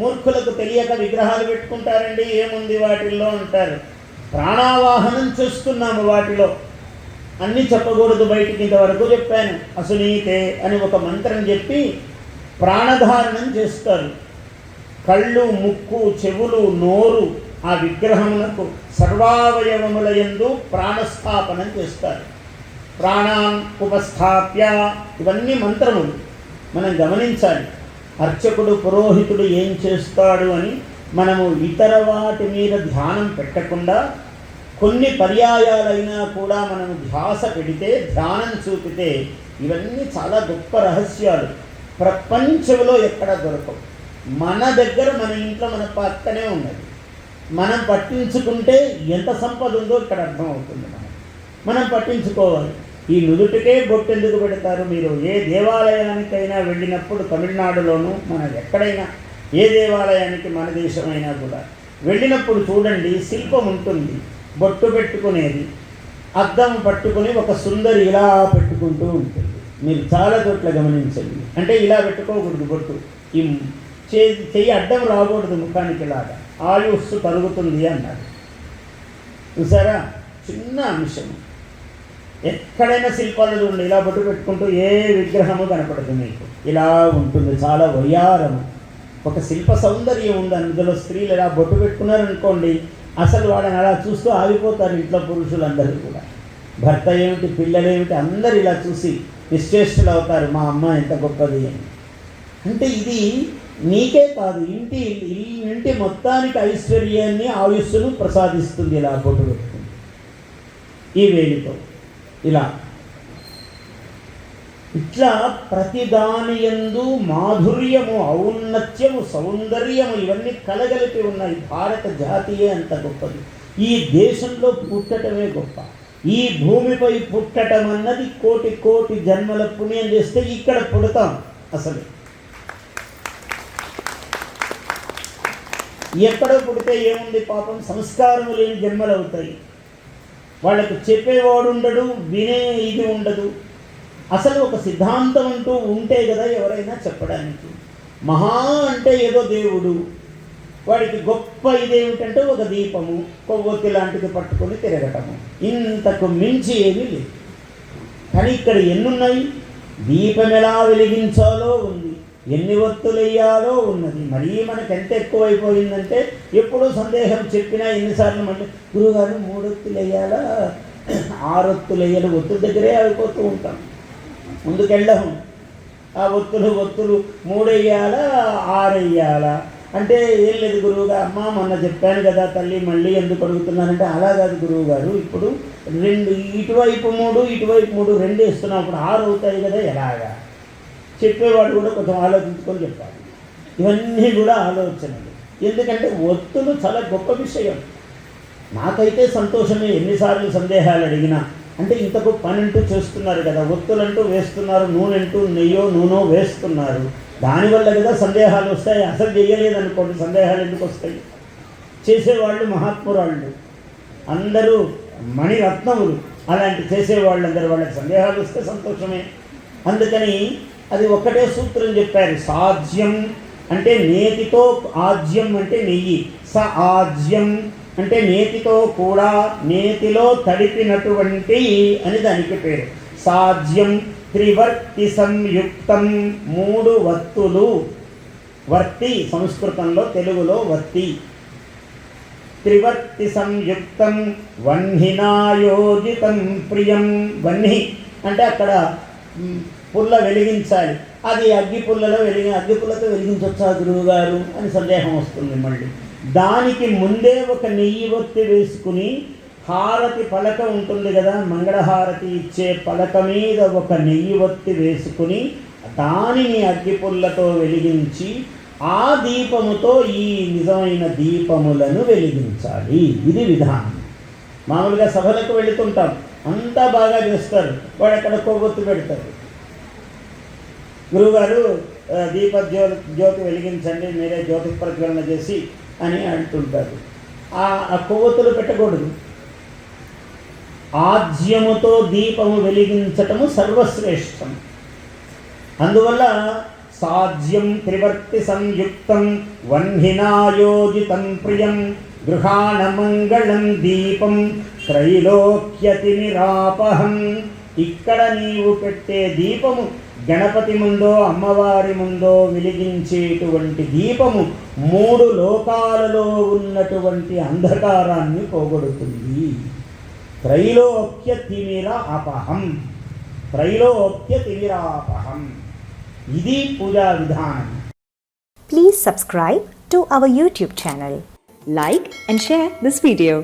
మూర్ఖులకు తెలియక విగ్రహాలు పెట్టుకుంటారండి ఏముంది వాటిల్లో అంటారు. ప్రాణావాహనం చేస్తున్నాము వాటిలో. అన్నీ చెప్పకూడదు బయటికి ఇంతవరకు చెప్పాను. అసునీతే అని ఒక మంత్రం చెప్పి ప్రాణధారణం చేస్తారు. కళ్ళు ముక్కు చెవులు నోరు ఆ విగ్రహములకు సర్వావయవముల యందు ప్రాణస్థాపనం చేస్తారు. ప్రాణాన్ ఉపస్థాప్య. ఇవన్నీ మంత్రములు. మనం గమనించాలి. అర్చకుడు పురోహితుడు ఏం చేస్తాడు అని మనము ఇతర వాటి మీద ధ్యానం పెట్టకుండా కొన్ని పర్యాయాలైనా కూడా మనం ధ్యాస పెడితే ధ్యానం చూపితే ఇవన్నీ చాలా గొప్ప రహస్యాలు. ప్రపంచంలో ఎక్కడ దొరకవు. మన దగ్గర మన ఇంట్లో మన పక్కనే ఉన్నది. మనం పట్టించుకుంటే ఎంత సంపద ఉందో ఇక్కడ అర్థమవుతుంది మనం మనం పట్టించుకోవాలి. ఈ నుదుటికే బొట్టు ఎందుకు పెడతారు మీరు? ఏ దేవాలయానికైనా వెళ్ళినప్పుడు తమిళనాడులోనూ మన ఎక్కడైనా ఏ దేవాలయానికి మన దేశమైనా కూడా వెళ్ళినప్పుడు చూడండి శిల్పం ఉంటుంది. బొట్టు పెట్టుకునేది అద్దం పట్టుకుని ఒక సుందరి ఇలా పెట్టుకుంటూ ఉంటుంది. మీరు చాలా చోట్ల గమనించండి. అంటే ఇలా పెట్టుకోకూడదు బొట్టు. ఈ చే చెయ్యి అడ్డం రాకూడదు ముఖానికి ఇలాగా. ఆయుస్సు కలుగుతుంది అన్నారు చూసారా? చిన్న అంశం ఎక్కడైనా శిల్పాలు చూడండి ఇలా బొట్టు పెట్టుకుంటూ ఏ విగ్రహము కనపడదు మీకు. ఇలా ఉంటుంది చాలా వయ్యారము ఒక శిల్ప సౌందర్యం ఉంది అందులో స్త్రీలు ఇలా బొట్టు పెట్టుకున్నారనుకోండి అసలు వాళ్ళని అలా చూస్తూ ఆగిపోతారు ఇంట్లో పురుషులందరూ కూడా. భర్త ఏమిటి పిల్లలేమిటి అందరు ఇలా చూసి నిశ్చేష్టులు అవుతారు మా అమ్మ ఎంత గొప్పది అని. అంటే ఇది నీకే కాదు ఇంటి ఇంటి మొత్తానికి ఐశ్వర్యాన్ని ఆయుస్సును ప్రసాదిస్తుంది ఇలా బొట్టు పెట్టుకుని ఈ వేలితో. ఇలా. ఇట్లా ప్రతిదాని యందు మాధుర్యము ఔన్నత్యము సౌందర్యము ఇవన్నీ కలగలిపి ఉన్నాయి. భారత జాతియే అంత గొప్పది. ఈ దేశంలో పుట్టటమే గొప్ప. ఈ భూమిపై పుట్టటం అన్నది కోటి కోటి జన్మల పుణ్యం చేస్తే ఇక్కడ పుడతాం అసలు. ఎక్కడ పుడితే ఏముంది పాపం? సంస్కారము లేని జన్మలు అవుతాయి వాళ్ళకు చెప్పేవాడు ఉండడు వినే ఇది ఉండదు. అసలు ఒక సిద్ధాంతం అంటూ ఉంటే కదా ఎవరైనా చెప్పడానికి. మహా అంటే ఏదో దేవుడు. వాడికి గొప్ప ఇదేమిటంటే ఒక దీపము కొవ్వొత్తి లాంటిది పట్టుకొని తిరగటము. ఇంతకు మించి ఏమీ లేదు. కానీ ఇక్కడ ఎన్నున్నాయి? దీపం ఎలా వెలిగించాలో ఉంది. ఎన్ని ఒత్తులు ఉన్నది. మరీ మనకు ఎంత ఎక్కువైపోయిందంటే ఎప్పుడూ సందేహం చెప్పినా ఎన్నిసార్లు మళ్ళీ గురువుగారు మూడొత్తులు వేయాలా ఆరొత్తులు వేయాలి ఒత్తుల దగ్గరే అయిపోతూ ఉంటాం. ముందుకెళ్ళము ఆ ఒత్తులు ఒత్తులు మూడెయ్యాలా ఆరెయ్యాలా? అంటే ఏం లేదు గురువుగా అమ్మ మొన్న చెప్పాను కదా తల్లి మళ్ళీ ఎందుకు అడుగుతున్నానంటే అలా కాదు గురువు గారు ఇప్పుడు రెండు ఇటువైపు మూడు ఇటువైపు మూడు రెండు వేస్తున్నాం అప్పుడు ఆరు అవుతాయి కదా ఎలాగా? చెప్పేవాడు కూడా కొంచెం ఆలోచించుకొని చెప్పాలి. ఇవన్నీ కూడా ఆలోచనలు. ఎందుకంటే ఒత్తులు చాలా గొప్ప విషయం. నాకైతే సంతోషమే ఎన్నిసార్లు సందేహాలు అడిగినా. అంటే ఇంతకు అంటూ చేస్తున్నారు కదా ఒత్తులంటూ వేస్తున్నారు నూనెంటూ నెయ్యో నూనె వేస్తున్నారు. దానివల్ల కదా సందేహాలు వస్తాయి. అసలు చేయలేదనుకోండి సందేహాలు ఎందుకు వస్తాయి? చేసేవాళ్ళు మహాత్మురాళ్ళు. అందరూ మణిరత్నములు. అలాంటి చేసేవాళ్ళందరూ వాళ్ళకి సందేహాలు వస్తే సంతోషమే. అందుకని అది ఒక్కటే సూత్రం చెప్పారు. సాధ్యం అంటే నేతితో ఆజ్యం అంటే నెయ్యి. స ఆజ్యం అంటే నేతితో కూడా నేతిలో తడిపినటువంటి అని దానికి పేరు. సాధ్యం త్రివర్తి సంయుక్తం మూడు వత్తులు. వర్తి సంస్కృతంలో తెలుగులో వత్తి. త్రివర్తి సంయుక్తం వహ్నినాయోజితం ప్రియం. వహ్ని అంటే అక్కడ పుల్ల వెలిగించాలి. అది అగ్గి పుల్లలో వెలిగి అగ్గి పుల్లతో వెలిగించవచ్చా గురువు గారు అని సందేహం వస్తుంది మళ్ళీ. దానికి ముందే ఒక నెయ్యి ఒత్తి వేసుకుని హారతి పలక ఉంటుంది కదా మంగళహారతి ఇచ్చే పలక మీద ఒక నెయ్యి ఒత్తి వేసుకుని దానిని అగ్గి పుల్లతో వెలిగించి ఆ దీపముతో ఈ నిజమైన దీపములను వెలిగించాలి. ఇది విధానం. మామూలుగా సభలకు వెళుతుంటాం. అంతా బాగా చేస్తారు. వాడు అక్కడ కొవ్వొత్తు పెడతారు గురువుగారు దీప జ్యో జ్యోతి వెలిగించండి మీరే జ్యోతి ప్రజ్వలన చేసి అని అంటుంటారు. ఆ కొవ్వొత్తులు పెట్టకూడదు. ఆజ్యముతో దీపము వెలిగించటము సర్వశ్రేష్టం. అందువల్ల సాధ్యం త్రివర్తి సంయుక్తం వన్హినాయోజితం ప్రియం గృహాణ మంగళం దీపం త్రైలోక్యతి నిరాపహం ఇక్కడ నీవు పెట్టే దీపము గణపతి ముందో అమ్మవారి ముందో వెలిగించేటువంటి దీపము మూడు లోకాలలో ఉన్నటువంటి అంధకారాన్ని పోగొడుతుంది. త్రైలోక్య తిమిర అపహం. త్రైలోక్య తిమిరాపహం ఇది పూజా విధానం. Please subscribe to our YouTube channel like and share this video